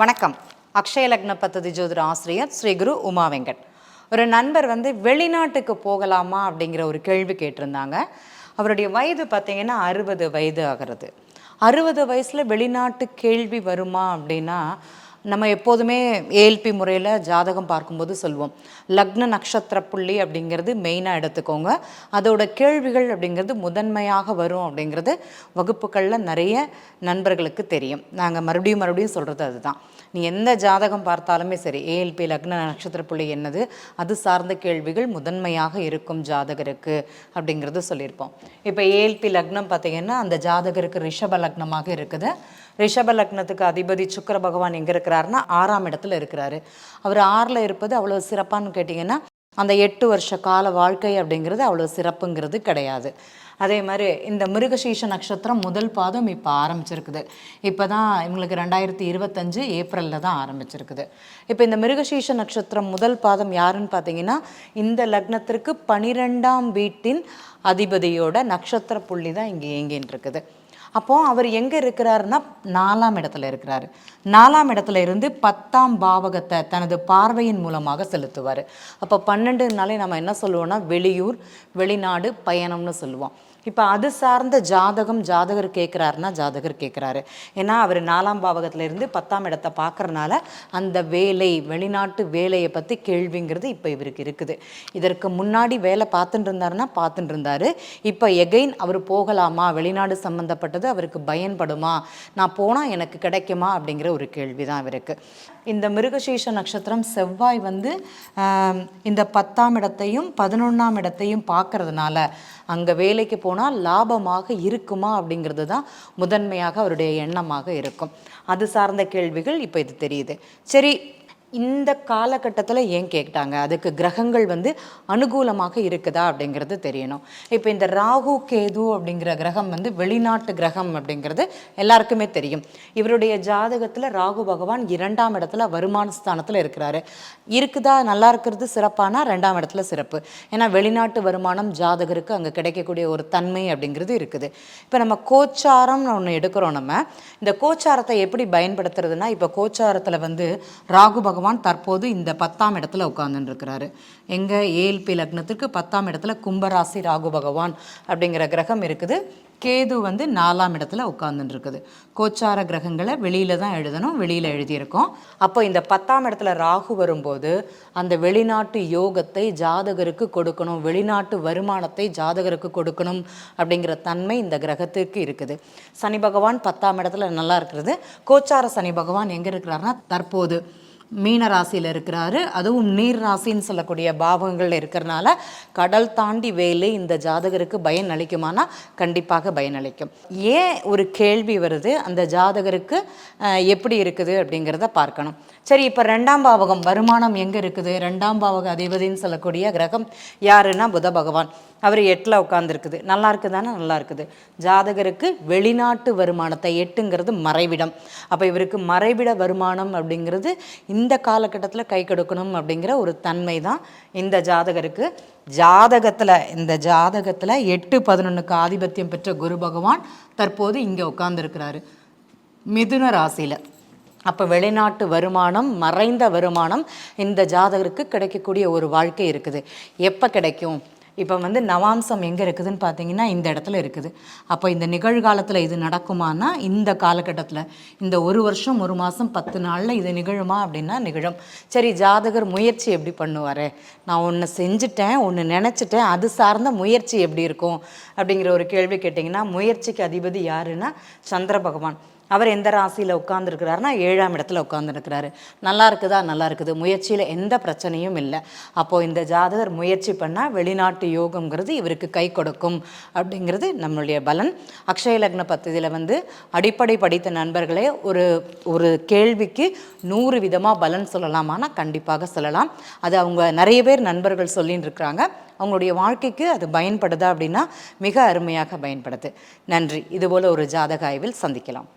வணக்கம். அக்ஷய லக்ன பத்ததி ஜோதிட ஆசிரியர் ஸ்ரீ குரு உமா வெங்கட். ஒரு நண்பர் வந்து வெளிநாட்டுக்கு போகலாமா அப்படிங்கிற ஒரு கேள்வி கேட்டிருந்தாங்க. அவருடைய வயது பார்த்தீங்கன்னா அறுபது வயது ஆகிறது. அறுபது வயசில் வெளிநாட்டு கேள்வி வருமா அப்படின்னா நம்ம எப்போதுமே ஏஎல்பி முறையில் ஜாதகம் பார்க்கும்போது சொல்லுவோம் லக்ன நட்சத்திர புள்ளி அப்படிங்கிறது மெயினாக எடுத்துக்கோங்க. அதோட கேள்விகள் அப்படிங்கிறது முதன்மையாக வரும் அப்படிங்கிறது வகுப்புகளில் நிறைய நண்பர்களுக்கு தெரியும். நாங்கள் மறுபடியும் மறுபடியும் சொல்கிறது அதுதான். நீ எந்த ஜாதகம் பார்த்தாலுமே சரி ஏஎல்பி லக்ன நட்சத்திர புள்ளி என்னது? அது சார்ந்த கேள்விகள் முதன்மையாக இருக்கும் ஜாதகருக்கு அப்படிங்கிறது சொல்லியிருப்போம். இப்போ ஏஎல்பி லக்னம் பார்த்திங்கன்னா அந்த ஜாதகருக்கு ரிஷப லக்னமாக இருக்குது. ரிஷப லக்னத்துக்கு அதிபதி சுக்கர பகவான் எங்கே இருக்கிறாருன்னா ஆறாம் இடத்துல இருக்கிறாரு. அவர் ஆறில் இருப்பது அவ்வளோ சிறப்பான்னு கேட்டிங்கன்னா அந்த எட்டு வருஷ கால வாழ்க்கை அப்படிங்கிறது அவ்வளோ சிறப்புங்கிறது கிடையாது. அதே மாதிரி இந்த மிருகசீஷ நட்சத்திரம் முதல் பாதம் இப்போ ஆரம்பிச்சிருக்குது. இப்போ தான் இவங்களுக்கு ரெண்டாயிரத்தி இருபத்தஞ்சு ஏப்ரலில் தான் ஆரம்பிச்சிருக்குது. இப்போ இந்த மிருகசீஷ நட்சத்திரம் முதல் பாதம் யாருன்னு பார்த்தீங்கன்னா இந்த லக்னத்திற்கு பனிரெண்டாம் வீட்டின் அதிபதியோட நட்சத்திர புள்ளி தான் இங்கே இயங்கின்னு இருக்குது அப்போது அவர் எங்கே இருக்கிறாருன்னா நாலாம் இடத்துல இருக்கிறாரு. நாலாம் இடத்துல இருந்து பத்தாம் பாவகத்தை தனது பார்வையின் மூலமாக செலுத்துவார். அப்போ பன்னெண்டுனாலே நம்ம என்ன சொல்லுவோம்னா வெளியூர் வெளிநாடு பயணம்னு சொல்லுவோம். இப்போ அது சார்ந்த ஜாதகம் ஜாதகர் கேட்குறாருன்னா ஜாதகர் கேட்குறாரு ஏன்னா அவர் நாலாம் பாவகத்திலேருந்து பத்தாம் இடத்தை பார்க்கறனால அந்த வேலை வெளிநாட்டு வேலையை பற்றி கேள்விங்கிறது இப்போ இவருக்கு இருக்குது. இதற்கு முன்னாடி வேலை பார்த்துட்டு இருந்தாருன்னா பார்த்துட்டு இருந்தார். இப்போ எகைன் அவர் போகலாமா? வெளிநாடு சம்மந்தப்பட்டது அவருக்கு பயன்படுமா? நான் போனால் எனக்கு கிடைக்குமா? அப்படிங்கிற ஒரு கேள்வி தான் இவருக்கு. இந்த மிருகசீஷ நட்சத்திரம் செவ்வாய் வந்து இந்த பத்தாம் இடத்தையும் பதினொன்றாம் இடத்தையும் பார்க்கறதுனால அங்கே வேலைக்கு போனால் லாபமாக இருக்குமா? அப்படிங்கிறது தான் முதன்மையாக அவருடைய எண்ணமாக இருக்கும். அது சார்ந்த கேள்விகள் இப்போ இது தெரியுது. சரி இந்த காலகட்டத்தில் ஏன் கேட்டாங்க? அதுக்கு கிரகங்கள் வந்து அனுகூலமாக இருக்குதா அப்படிங்கிறது தெரியணும். இப்போ இந்த ராகு கேது அப்படிங்கிற கிரகம் வந்து வெளிநாட்டு கிரகம் அப்படிங்கிறது எல்லாருக்குமே தெரியும். இவருடைய ஜாதகத்தில் ராகு பகவான் இரண்டாம் இடத்துல வருமான ஸ்தானத்தில் இருக்கிறாரு. இருக்குதா நல்லா இருக்கிறது சிறப்பானா? ரெண்டாம் இடத்துல சிறப்பு. ஏன்னா வெளிநாட்டு வருமானம் ஜாதகருக்கு அங்கே கிடைக்கக்கூடிய ஒரு தன்மை அப்படிங்கிறது இருக்குது. இப்போ நம்ம கோச்சாரம்னு ஒன்று எடுக்கிறோம் நம்ம. இந்த கோச்சாரத்தை எப்படி பயன்படுத்துறதுன்னா இப்போ கோச்சாரத்தில் வந்து ராகு பகவான் பகவான் தற்போது இந்த பத்தாம் இடத்துல உட்கார்ந்துருக்கிறாரு. எங்கள் ஏஎல்பி லக்னத்துக்கு பத்தாம் இடத்துல கும்பராசி ராகு பகவான் அப்படிங்கிற கிரகம் இருக்குது. கேது வந்து நாலாம் இடத்துல உட்காந்துருக்குது கோச்சார கிரகங்களை வெளியில தான் எழுதணும் வெளியில் எழுதியிருக்கோம். அப்போ இந்த பத்தாம் இடத்துல ராகு வரும்போது அந்த வெளிநாட்டு யோகத்தை ஜாதகருக்கு கொடுக்கணும் வெளிநாட்டு வருமானத்தை ஜாதகருக்கு கொடுக்கணும் அப்படிங்கிற தன்மை இந்த கிரகத்திற்கு இருக்குது. சனி பகவான் பத்தாம் இடத்துல நல்லா இருக்கிறது. கோச்சார சனி பகவான் எங்கே இருக்கிறாருன்னா தற்போது மீன ராசியில் இருக்கிறாரு. அதுவும் நீர் ராசின்னு சொல்லக்கூடிய பாவங்கள் இருக்கிறனால கடல் தாண்டி வேலை இந்த ஜாதகருக்கு பயன் அளிக்குமானா கண்டிப்பாக பயன் அளிக்கும். ஏன் ஒரு கேள்வி வருது? அந்த ஜாதகருக்கு எப்படி இருக்குது அப்படிங்கிறத பார்க்கணும். சரி இப்போ ரெண்டாம் பாவகம் வருமானம் எங்கே இருக்குது? ரெண்டாம் பாவக அதிபதின்னு சொல்லக்கூடிய கிரகம் யாருன்னா புத பகவான். அவர் எட்டில் உட்காந்துருக்குது நல்லா இருக்குதானே? நல்லா இருக்குது. ஜாதகருக்கு வெளிநாட்டு வருமானத்தை எட்டுங்கிறது மறைவிடம். அப்போ இவருக்கு மறைவிட வருமானம் அப்படிங்கிறது இந்த இந்த காலகட்டத்தில் கை கொடுக்கணும் அப்படிங்கிற ஒரு தன்மை தான் இந்த ஜாதகருக்கு. ஜாதகத்தில் இந்த ஜாதகத்தில் எட்டு பதினொன்றுக்கு ஆதிபத்தியம் பெற்ற குரு பகவான் தற்போது இங்கே உட்கார்ந்துருக்கிறாரு. மிதுன ராசியில். அப்போ வெளிநாட்டு வருமானம் மறைந்த வருமானம் இந்த ஜாதகருக்கு கிடைக்கக்கூடிய ஒரு வாழ்க்கை இருக்குது. எப்போ கிடைக்கும்? இப்போ வந்து நவாம்சம் எங்கே இருக்குதுன்னு பார்த்தீங்கன்னா இந்த இடத்துல இருக்குது. அப்போ இந்த நிகழ்காலத்தில் இது நடக்குமானா இந்த காலகட்டத்தில். இந்த ஒரு வருஷம் ஒரு மாதம் பத்து நாளில் இது நிகழுமா அப்படின்னா நிகழும். சரி ஜாதகர் முயற்சி எப்படி பண்ணுவார்? நான் ஒன்று செஞ்சுட்டேன் ஒன்று நினச்சிட்டேன் அது சார்ந்த முயற்சி எப்படி இருக்கும்? அப்படிங்கிற ஒரு கேள்வி கேட்டிங்கன்னா முயற்சிக்கு அதிபதி யாருன்னா சந்திர பகவான். அவர் எந்த ராசியில் உட்காந்துருக்கிறாருன்னா ஏழாம் இடத்துல உட்காந்துருக்கிறாரு நல்லா இருக்குதா? நல்லா இருக்குது. முயற்சியில் எந்த பிரச்சனையும் இல்லை. அப்போது இந்த ஜாதகர் முயற்சி பண்ணால் வெளிநாட்டு யோகங்கிறது இவருக்கு கை கொடுக்கும் அப்படிங்கிறது நம்மளுடைய பலன். அக்ஷய லக்ன பத்ததியில் வந்து அடிப்படை படித்த நண்பர்களே ஒரு ஒரு கேள்விக்கு நூறு விதமாக பலன் சொல்லலாமானா கண்டிப்பாக சொல்லலாம். அது அவங்க நிறைய பேர் நண்பர்கள் சொல்லின்னு இருக்கிறாங்க. அவங்களுடைய வாழ்க்கைக்கு அது பயன்படுதா அப்படின்னா மிக அருமையாக பயன்படுது. நன்றி. இதுபோல் ஒரு ஜாதக ஆய்வில் சந்திக்கலாம்.